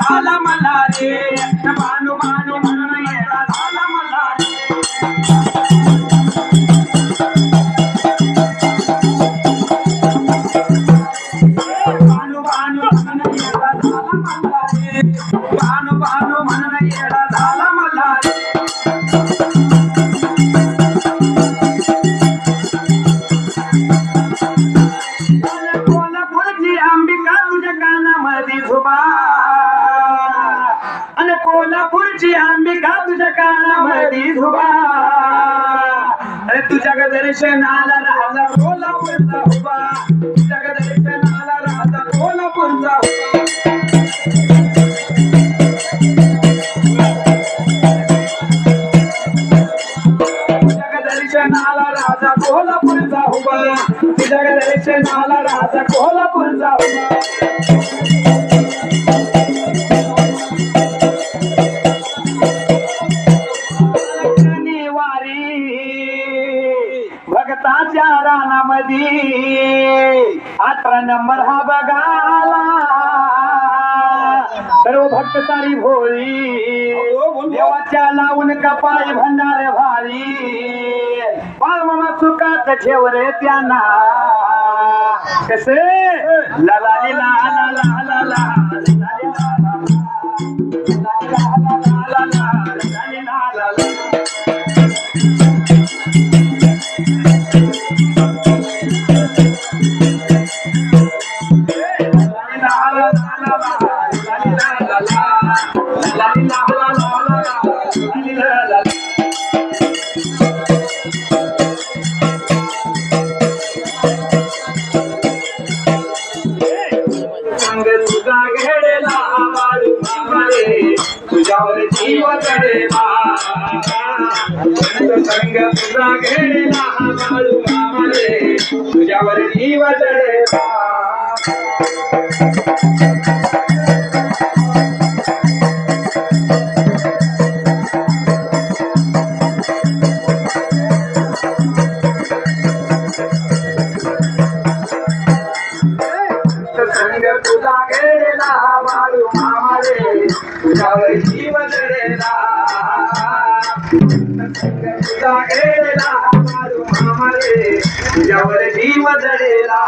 తాళమలారే భాను భాను మన తాళమలారే భాను భాను మన తాళమలారే భాను భాను మన ఏడా आणि कोल्हापूरची अंबिका तुझ्या कानामध्ये झुबा. अरे तुझ्या दर्शनाला राजा कोल्हापूरचा उभा तुझ्या दर्शनाला राजा कोल्हापूरचा उभा तुझ्या राजा कोल्हापूरचा उभा तुझ्या दर्शनाला राजा कोल्हापूरचा उभा रानामध्ये. अठरा नंबर हा बघाला सर्व भक्त सारी भोळी देवाच्या लावून कपाळी भंडारे भारी. बाळ मामा चुकात ठेव रे त्यांना. कसे? ललाली तुझा घेडला बाळू मामारे तुझ्यावर जीव चढेला संग तुझा घेडला बाळू मामारे तुझ्यावर जीव चढेला मामारे तुझ्यावर जीव जडेला तुझ्यावर जीव जडेला